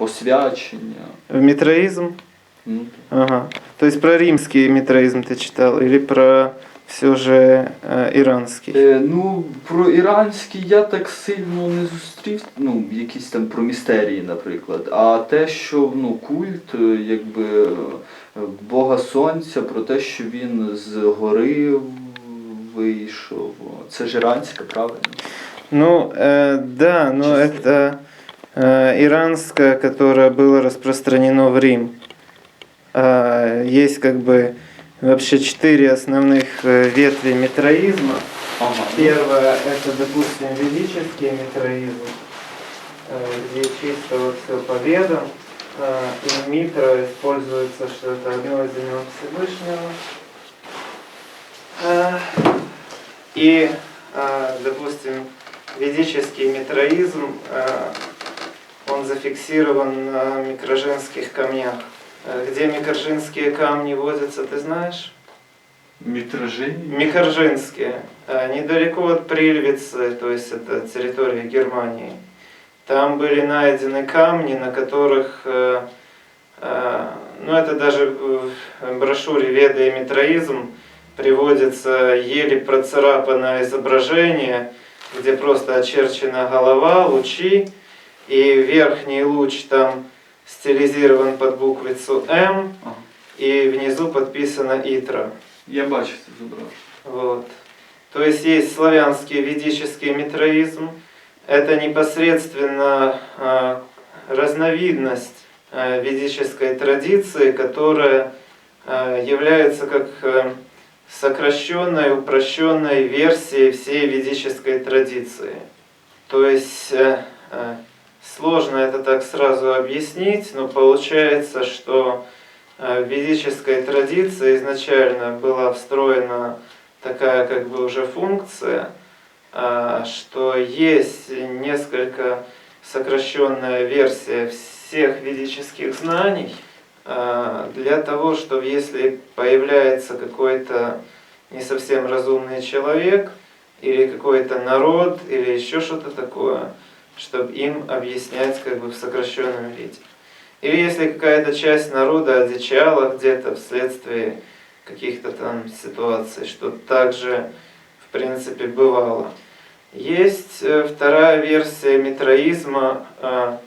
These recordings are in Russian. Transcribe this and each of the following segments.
посвячення. В митроизм? Ну, Ага. То есть про римский митроизм ты читал или про все же э, иранский? Е, ну, про іранський я так сильно не зустрів, ну, якісь там про містерії, наприклад. А те, що ну, культ, е, якби е, Бога Сонця, про те, що він з гори вийшов, це ж іранська, правильно? Ну, э, да, но Чисто. это э, иранское, которое было распространено в Рим. А, есть как бы вообще четыре основных э, ветви митроизма. Ага. Первое это, допустим, ведический митроизм, э, где чисто вот все по ведам, э, и митра используется, что это одно из имен Всевышнего. Э, И, э, допустим, ведический митроизм, э, он зафиксирован на микроженских камнях. Э, Где микроженские камни водятся, ты знаешь? Мітражині? Микоржинские, э, недалеко от Прильвицы, то есть это территория Германии. Там были найдены камни, на которых, э, ну это даже в брошюре «Веда и митроизм» приводится еле процарапанное изображение, где просто очерчена голова, лучи, и верхний луч там стилизирован под буквицу «М», Ага. и внизу подписано «Итра». Я бачу це зображення. Вот. То есть есть славянский ведический митроизм. Это непосредственно э, разновидность э, ведической традиции, которая э, является как э, сокращенной, упрощенной версией всей ведической традиции. То есть э, э, сложно это так сразу объяснить, но получается, что э, в ведической традиции изначально была встроена такая как бы уже функция, а, что есть несколько сокращенная версия всех ведических знаний а, для того, чтобы если появляется какой-то не совсем разумный человек или какой-то народ или еще что-то такое, чтобы им объяснять как бы в сокращенном виде. Или если какая-то часть народа одичала где-то вследствие каких-то там ситуаций, что также в принципе бывало. Есть э, вторая версия митроизма, э,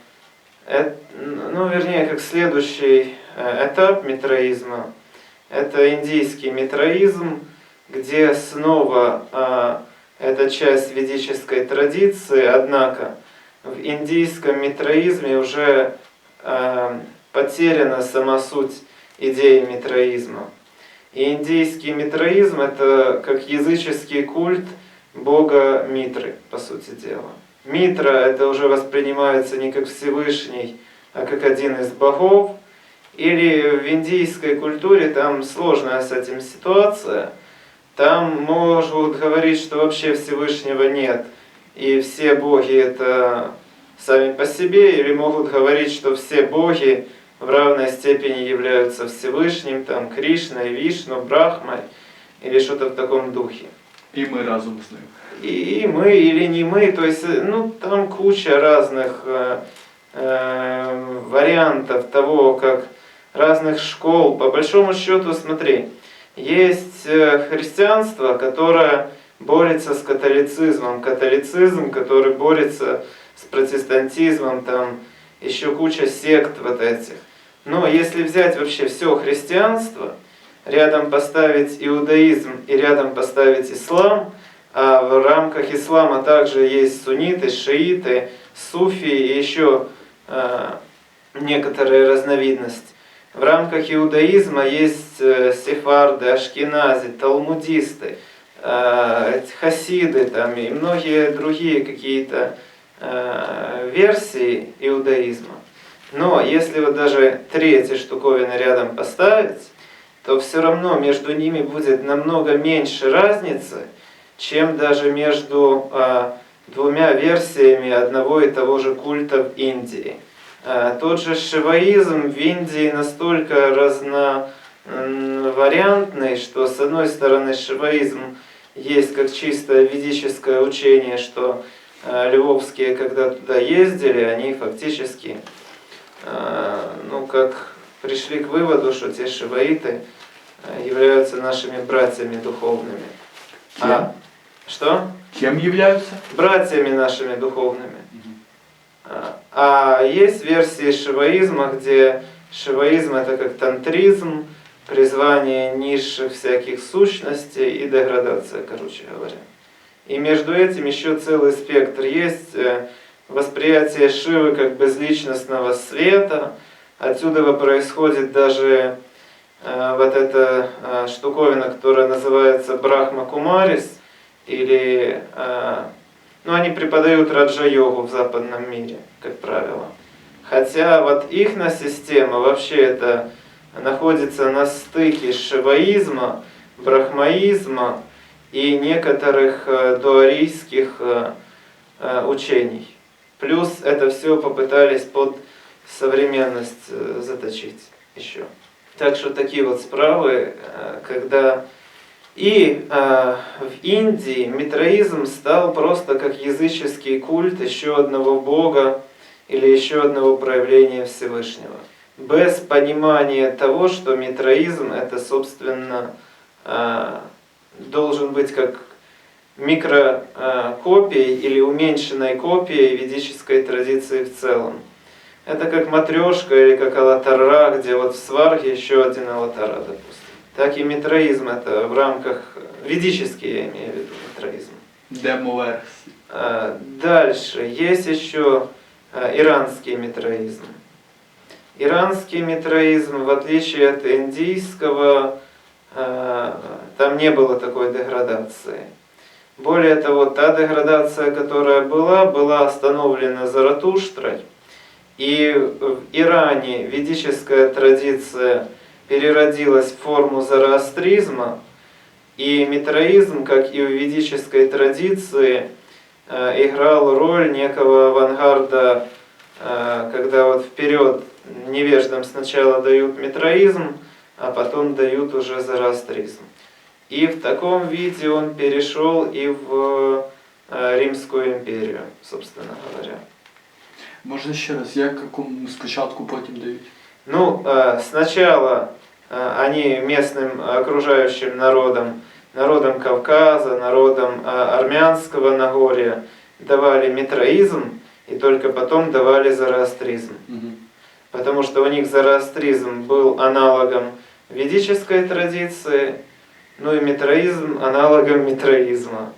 ну вернее как следующий э, этап митроизма, это индийский митроизм, где снова э, это часть ведической традиции, однако в индийском митроизме уже э, потеряна сама суть идеи митроизма. И индийский митроизм это как языческий культ бога Митры, по сути дела. Митра это уже воспринимается не как Всевышний, а как один из богов. Или в индийской культуре там сложная с этим ситуация. Там могут говорить, что вообще Всевышнего нет, и все боги это сами по себе, или могут говорить, что все боги в равной степени являются Всевышним, там Кришной, Вишну, Брахмой, или что-то в таком духе. І ми разом з ним. И, и мы или не мы, то есть, э, ну, там куча разных э, э, вариантов того, как разных школ. По большому счету, смотри, есть э, христианство, которое борется с католицизмом, католицизм, который борется с протестантизмом, там еще куча сект вот этих. Но если взять вообще все христианство, рядом поставить иудаизм и рядом поставить ислам, а в рамках ислама также есть сунниты, шииты, суфи и еще э, некоторые разновидности. В рамках иудаизма есть э, сефарды, ашкенази, талмудисты, э, хасиды там, и многие другие какие-то э, версии иудаизма. Но если вот даже три эти штуковины рядом поставить, то все равно между ними будет намного меньше разницы, чем даже между э, двумя версиями одного и того же культа в Индии. Тот же шиваизм в Индии настолько разновариантный, что с одной стороны шиваизм есть как чисто ведическое учение, что э, львовские, когда туда ездили, они фактически э, ну, как пришли к выводу, что те шиваиты э, являются нашими братьями духовными. Кем? А, что? Кем являются? Братьями нашими духовными. А, А есть версии шиваизма, где шиваизм это как тантризм, призвание низших всяких сущностей и деградация, короче говоря. И между этим еще целый спектр есть э, восприятие Шивы как безличностного света. Отсюда происходит даже э, вот эта э, штуковина, которая называется Брахма Кумарис, или ну, они преподают раджа-йогу в западном мире, как правило. Хотя вот их система вообще это находится на стыке шиваизма, брахмаизма и некоторых э, дуарийских э, э, учений. Плюс это все попытались под современность заточить еще. Так что такие вот справы, когда и э, в Индии митроизм стал просто как языческий культ еще одного бога или еще одного проявления Всевышнего. Без понимания того, что митроизм это, собственно, э, должен быть как микрокопией или уменьшенной копией ведической традиции в целом. Это как матрешка или как алатара, где вот в сварге еще один алатара, допустим. Так и митроизм это в рамках ведический, я имею в виду митроизм. А, Дальше есть еще а, иранский митроизм. Иранский митроизм, в отличие от индийского, а, там не было такой деградации. Более того, та деградация, которая была, была остановлена Заратуштрой. И в Иране ведическая традиция переродилась в форму зороастризма, и митроизм, как и в ведической традиции, э, играл роль некого авангарда, э, когда вот вперед невеждам сначала дают митроизм, а потом дают уже зороастризм. И в таком виде он перешел и в э, Римскую империю, собственно говоря. Можна ще раз, як якому спочатку потім дають? Ну, э, сначала э, они местным окружающим народам, народам Кавказа, народам э, армянского Нагорья давали митроизм, и только потом давали зороастризм. Угу. Потому что у них зороастризм был аналогом ведической традиции, ну и митроизм аналогом митроизма.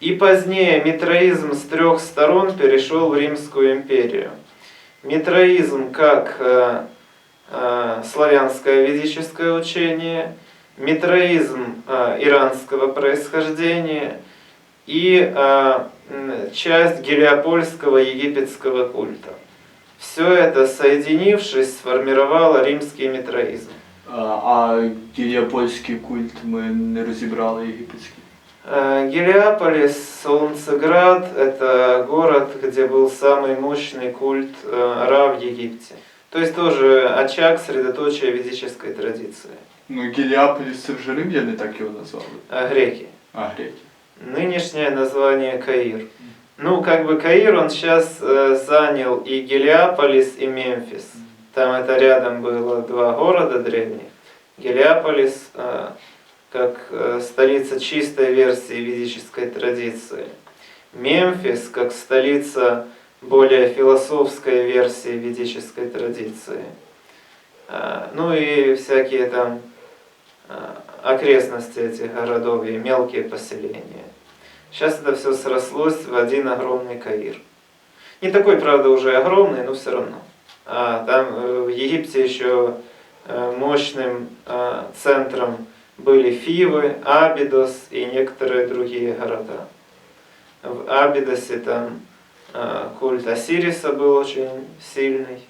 И позднее митроизм с трех сторон перешел в Римскую империю. Митроизм как э, э, славянское ведическое учение, митроизм э, иранского происхождения и э, м, часть гелиопольского египетского культа. Все это, соединившись, сформировало римский митроизм. А, а гіліапольський культ ми не розібрали єгипетський. Э, Гелиополис, Солнцеград – это город, где был самый мощный культ э, Ра в Египте. То есть тоже очаг средоточия ведической традиции. Ну, Гіліаполіс це вже римляни так його назвали. Э, Греки. А, греки. Нынешнее название Каир. Ну, как бы Каир, он сейчас э, занял и Гелиополис, и Мемфис. Там это рядом было два города древних. Гелиополис э, как э, столица чистой версии ведической традиции. Мемфис как столица более философской версии ведической традиции. Э, Ну и всякие там э, окрестности этих городов и мелкие поселения. Сейчас это все срослось в один огромный Каир. Не такой, правда, уже огромный, но все равно. А там э, в Египте еще э, мощным э, центром были Фивы, Абидос и некоторые другие города. В Абидосе там э, культ Осириса был очень сильный.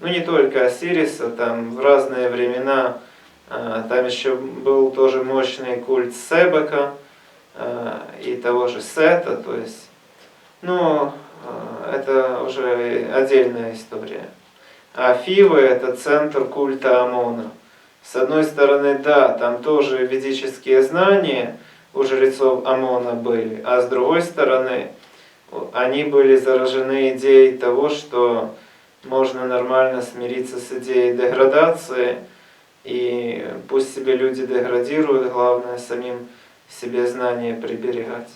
Ну не только Осириса, там в разные времена э, там еще был тоже мощный культ Себека и того же Сета, то есть, ну, э, это уже отдельная история. А Фивы это центр культа Амона. С одной стороны, да, там тоже ведические знания у жрецов Амона были, а с другой стороны, они были заражены идеей того, что можно нормально смириться с идеей деградации, и пусть себе люди деградируют, главное самим себе знания приберегать.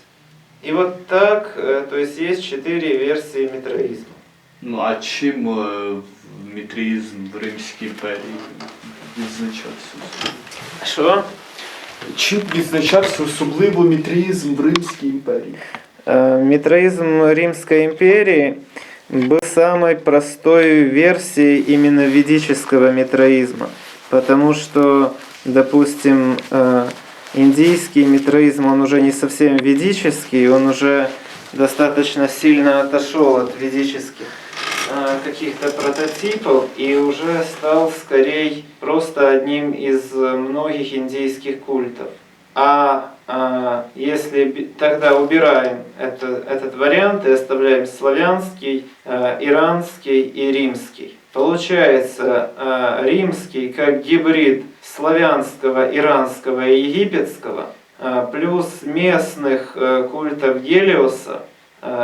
И вот так, э, то есть есть четыре версии митроизма. Ну а чим е, мітризм в Римській імперії відзначався? Что? Чим відзначався особливо мітризм в Римській імперії? Э, Митроизм Римской империи был самой простой версией именно ведического митроизма, потому что, допустим, э, индийский митроизм, он уже не совсем ведический, он уже достаточно сильно отошел от ведических э, каких-то прототипов и уже стал скорее просто одним из многих индийских культов. А, а, если тогда убираем это, этот вариант и оставляем славянский, э, иранский и римский, получается э, римский как гибрид славянского, иранского и египетского э, плюс местных э, культов Гелиоса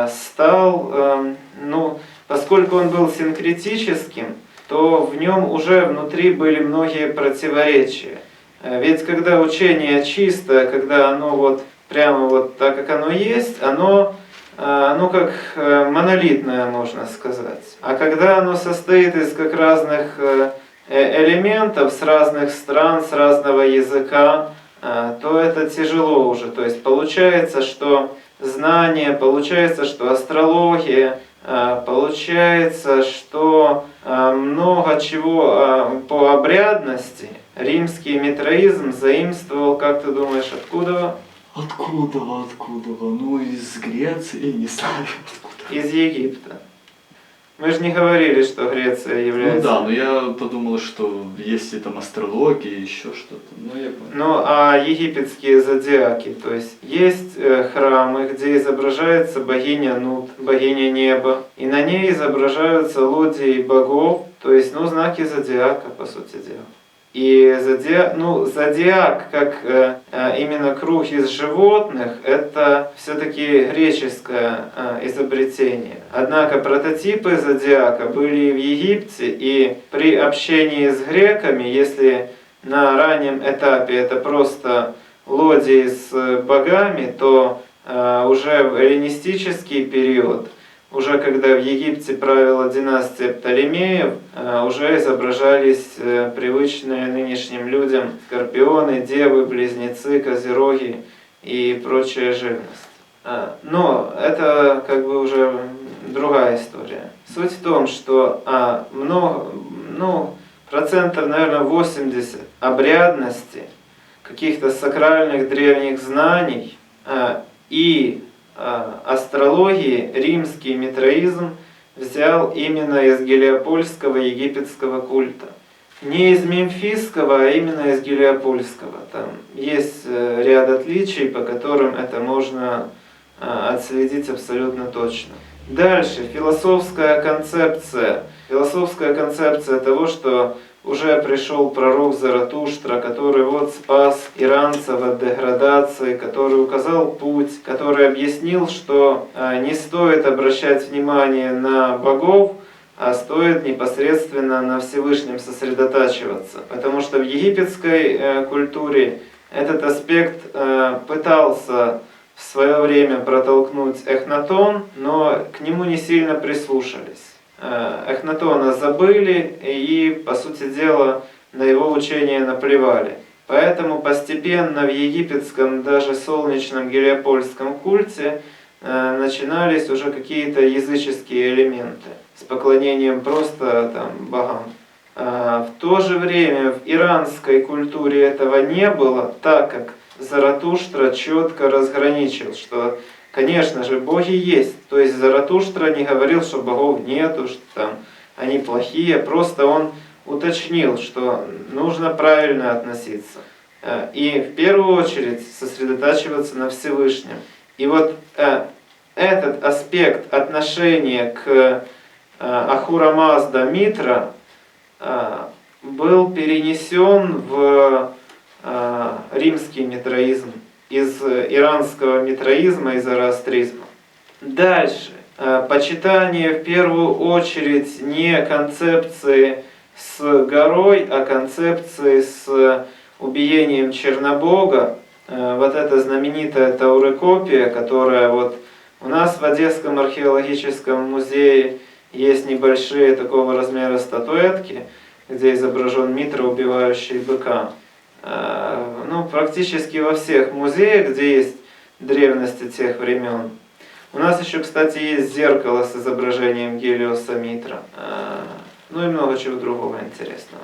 стал, э, ну, поскольку он был синкретическим, то в нем уже внутри были многие противоречия. Ведь когда учение чистое, когда оно вот прямо вот так, как оно есть, оно, э, оно как э, монолитное, можно сказать. А когда оно состоит из как разных э, э, элементов с разных стран, с разного языка, э, то это тяжело уже. То есть получается, что знание, получается, что астрология, э, получается, что много чего по обрядности римский митроизм заимствовал, как ты думаешь, откуда? Откуда, откуда? Ну, из Греции, не знаю откуда. Из Египта. Мы же не говорили, что Греция Ну является... да, но я подумал, что есть и там астрология, еще что-то. Ну, я понял. Ну, а египетские зодиаки, то есть есть э, храмы, где изображается богиня Нут, богиня неба, и на ней изображаются лодии богов, то есть, ну, знаки зодиака, по сути дела. И зодиак, ну, зодиак, как э, э, именно круг из животных, это все-таки греческое э, изобретение. Однако прототипы зодиака были в Египте, и при общении с греками, если на раннем этапе это просто лодии с богами, то э, уже в эллинистический период, уже когда в Египте правила династия Птолемеев, э, уже изображались э, привычные нынешним людям скорпионы, девы, близнецы, козероги и прочая живность. А, Но это как бы уже другая история. Суть в том, что а, много, ну, процентов, наверное, 80 обрядности, каких-то сакральных древних знаний а, и астрологии римский митроизм взял именно из гелиопольского египетского культа. Не из мемфисского, а именно из гелиопольского. Там есть э, ряд отличий, по которым это можно а, отследить абсолютно точно. Дальше, философская концепция. Философская концепция того, что уже пришел пророк Заратуштра, который вот спас иранцев от деградации, который указал путь, который объяснил, что а, не стоит обращать внимание на богов, а стоит непосредственно на Всевышнем сосредотачиваться. Потому что в египетской э, культуре этот аспект э, пытался в свое время протолкнуть Эхнатон, но к нему не сильно прислушались. Э, Эхнатона забыли и, по сути дела, на его учение наплевали. Поэтому постепенно в египетском, даже солнечном гелиопольском культе э, начинались уже какие-то языческие элементы с поклонением просто там, богам. А В то же время в иранской культуре этого не было, так как Заратуштра четко разграничил, что, конечно же, боги есть. То есть Заратуштра не говорил, что богов нету, что там они плохие, просто он уточнил, что нужно правильно относиться. Э, И в первую очередь сосредотачиваться на Всевышнем. И вот э, этот аспект отношения к э, Ахура Мазда Митра был перенесен в римский митроизм из э, иранского митроизма и зороастризма. Дальше. э, почитание в первую очередь не концепции с горой, а концепции с убиением Чернобога. Э, Вот эта знаменитая таурекопия, которая вот у нас в Одесском археологическом музее есть небольшие такого размера статуэтки, где изображен Митра, убивающий быка. Э, Ну, практически во всех музеях, где есть древности тех времен. У нас еще, кстати, есть зеркало с изображением Гелиоса Митра. Э, Ну и много чего другого интересного.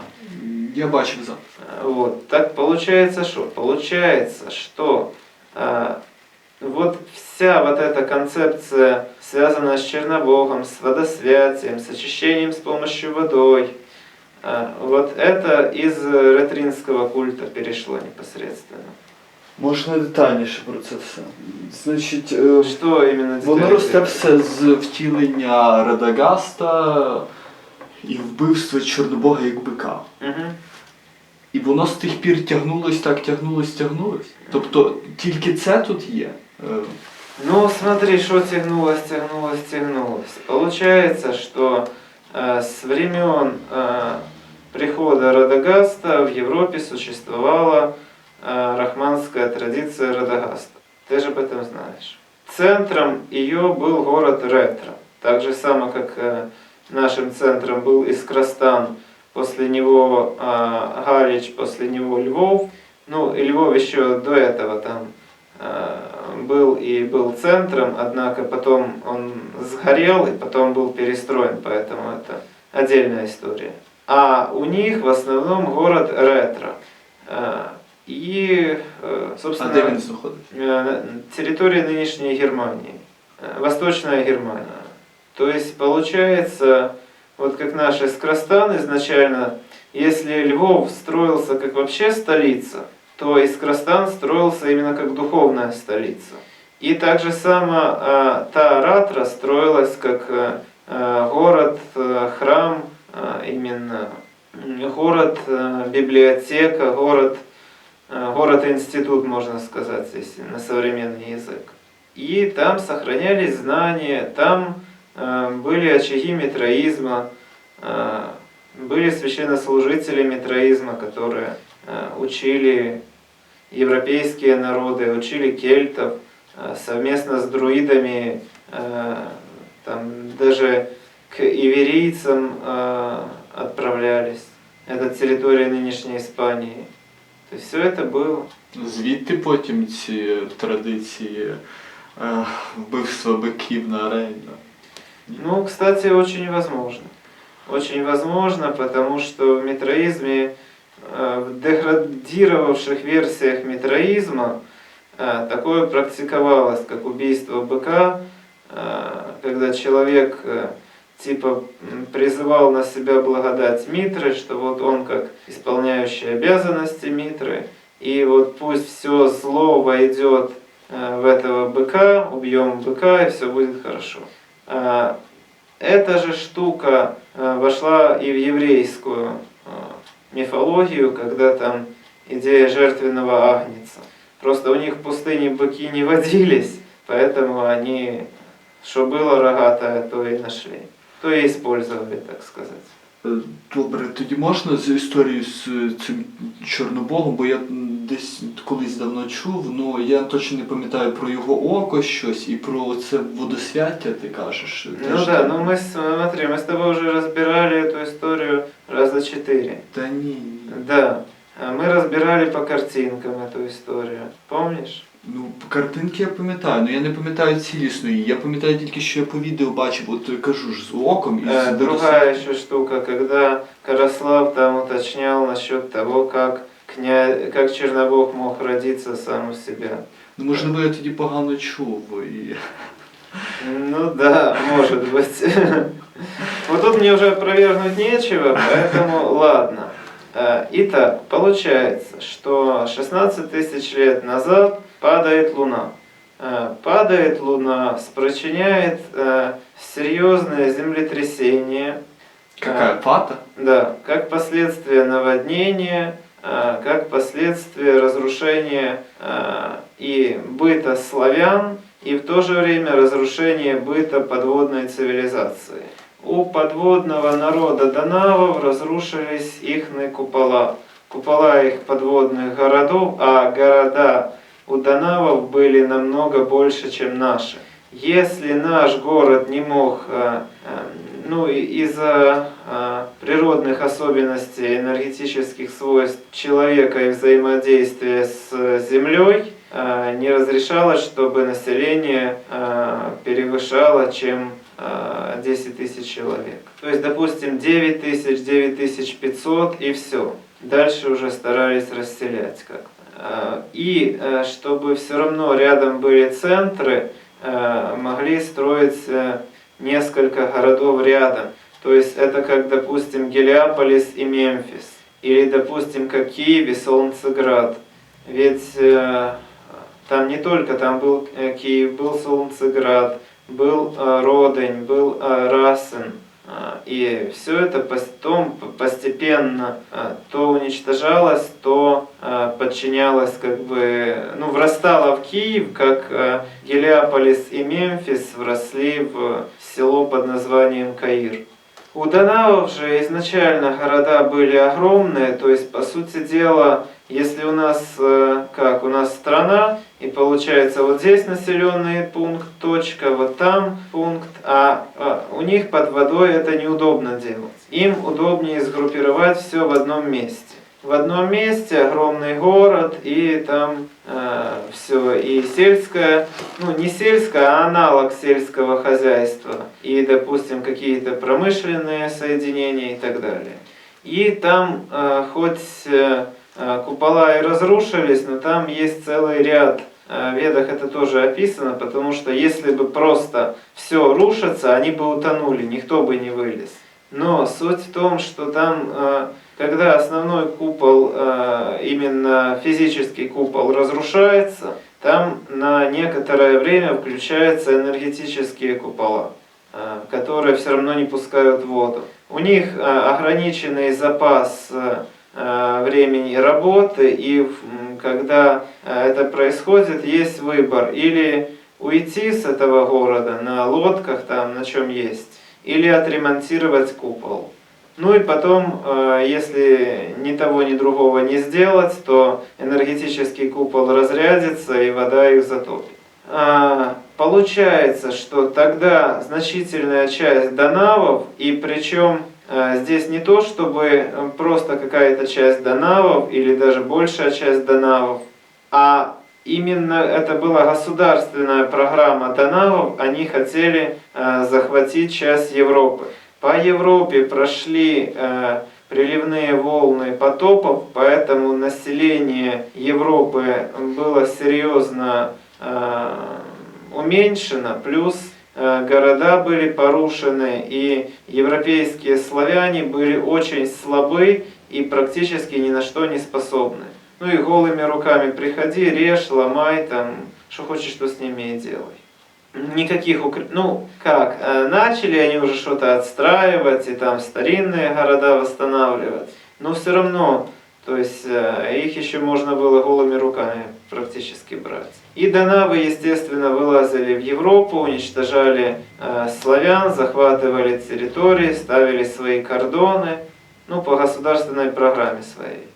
Я бачив за. Э, Вот. Так получается что? Получается, что вот вся вот эта концепция, связанная с Чернобогом, с водосвятием, с очищением с помощью водой, вот это из ретринского культа перешло непосредственно. Можна детальніше про це все. Значить, е, Что именно воно детали? росте все з втілення Радагаста і вбивства Чорнобога як бика. Мгм. І воно з тих пір тягнулось, так тягнулось, тягнулось. Тобто тільки це тут є. Е, Ну, смотри, что тягнулось, тягнулось, тягнулось. Получается, что э, с времен э, прихода Радагаста в Европе существовала э, рахманская традиция Радагаста. Ты же об этом знаешь. Центром ее был город Ретро. Так же само, как э, нашим центром был Искростан, после него Галич, после него Львов. Ну, и Львов еще до этого там был и был центром, однако потом он сгорел и потом был перестроен, поэтому это отдельная история. А у них в основном город Ретро. Э, И, э, собственно, э, территория нынешней Германии, Восточная Германия. То есть получается, вот как наш Искростан изначально, если Львов строился как вообще столица, то Искростан строился именно как духовная столица. И также само э, та Ратра строилась как э, э, город, э, храм, именно город, библиотека, город, город-институт, можно сказать, если на современный язык. И там сохранялись знания, там были очаги митроизма, были священнослужители митроизма, которые учили европейские народы, учили кельтов, э, совместно с друидами, э, там даже к иверийцам э, отправлялись. Это территория нынешней Испании. То есть все это было. Звідти потім ці традиції е, вбивства биків на арені. Ну, кстати, очень возможно. Очень возможно, потому что в метроизме, э, в деградировавших версиях метроизма, э, такое практиковалось, как убийство быка, э, когда человек э, типа призывал на себя благодать Митры, что вот он как исполняющий обязанности Митры, и вот пусть все зло войдет э, в этого быка, убьем быка, и все будет хорошо. Эта же штука э, вошла и в еврейскую э, мифологию, когда там идея жертвенного агнца. Просто у них в пустыне быки не водились, поэтому они, что было рогатое, то и нашли. То и использовали, так сказать. Е, Добре, тоді можна з історією з цим Чорнобогом, бо я м, десь колись давно чув, ну я точно не пам'ятаю про його око щось і про це водосвяття, ти кажеш. Ну теж да, там. ну мы, с- смотри, мы с тобой уже разбирали эту историю раза четыре. Та ні. Да, а мы разбирали по картинкам эту историю. Помнишь? Ну, картинки я пам'ятаю, але я не пам'ятаю цілісно її. Я пам'ятаю тільки, що я по відео бачив, от я кажу ж з оком і Э, з другая еще штука, когда Караслав там уточнял насчет того, как, кня... как Чернобог мог родиться сам у себя. Ну, можливо, я тоді погано чув. І... Ну да, может быть. Вот тут мне уже опровергнуть нечего, поэтому ладно. Э, Итак, получается, что 16 тысяч лет назад падает Луна. Э, Падает Луна, причиняет э, серьезное землетрясение. Какая пата? Да, как последствие наводнения, как последствие разрушения э, и быта славян, и в то же время разрушение быта подводной цивилизации. У подводного народа Данавов разрушились их купола, купола их подводных городов, а города у Данавов были намного больше, чем наши. Если наш город не мог, э, ну, из-за природных особенностей энергетических свойств человека и взаимодействия с Землей, э, не разрешалось, чтобы население э, превышало, чем э, 10 тысяч человек. То есть, допустим, 9 тысяч, 9 тысяч 500 и все. Дальше уже старались расселять как-то. Э, И э, чтобы все равно рядом были центры, э, могли строить э, несколько городов рядом. То есть это как, допустим, Гелиополис и Мемфис. Или, допустим, как Киев и Солнцеград. Ведь э, там не только, там был э, Киев, был Солнцеград, был э, Родень, был э, Расен. А, И все это потом постепенно а, то уничтожалось, то а, подчинялось, как бы, ну, врастало в Киев, как а, Гелиополис и Мемфис вросли в село под названием Каир. У Данавов же изначально города были огромные, то есть, по сути дела, если у нас, э, как, у нас страна, и получается вот здесь населенный пункт, точка, вот там пункт, а, а у них под водой это неудобно делать. Им удобнее сгруппировать все в одном месте. В одном месте огромный город, и там все, и сельское, ну не сельское, а аналог сельского хозяйства, и, допустим, какие-то промышленные соединения и так далее. И там э, хоть э, э, купола и разрушились, но там есть целый ряд э, в Ведах это тоже описано, потому что если бы просто все рушится, они бы утонули, никто бы не вылез. Но суть в том, что там, э, когда основной купол, э, именно физический купол разрушается, там на некоторое время включаются энергетические купола, э, которые все равно не пускают воду. У них э, ограниченный запас времени работы, и когда это происходит, есть выбор или уйти с этого города на лодках, там, на чем есть, или отремонтировать купол. Ну и потом, э, если ни того, ни другого не сделать, то энергетический купол разрядится и вода их затопит. А, Получается, что тогда значительная часть донавов, и причем э, здесь не то, чтобы просто какая-то часть донавов или даже большая часть донавов, а именно это была государственная программа донавов, они хотели э, захватить часть Европы. По Европе прошли э, приливные волны потопов, поэтому население Европы было серьезно э, уменьшено, плюс э, города были порушены, и европейские славяне были очень слабы и практически ни на что не способны. Ну и голыми руками приходи, режь, ломай, там, что хочешь, что с ними и делай. Никаких укреп... Ну, как, э, начали они уже что-то отстраивать, и там старинные города восстанавливать, но все равно, то есть э, их еще можно было голыми руками практически брать. И донавы, естественно, вылазили в Европу, уничтожали э, славян, захватывали территории, ставили свои кордоны, ну, по государственной программе своей.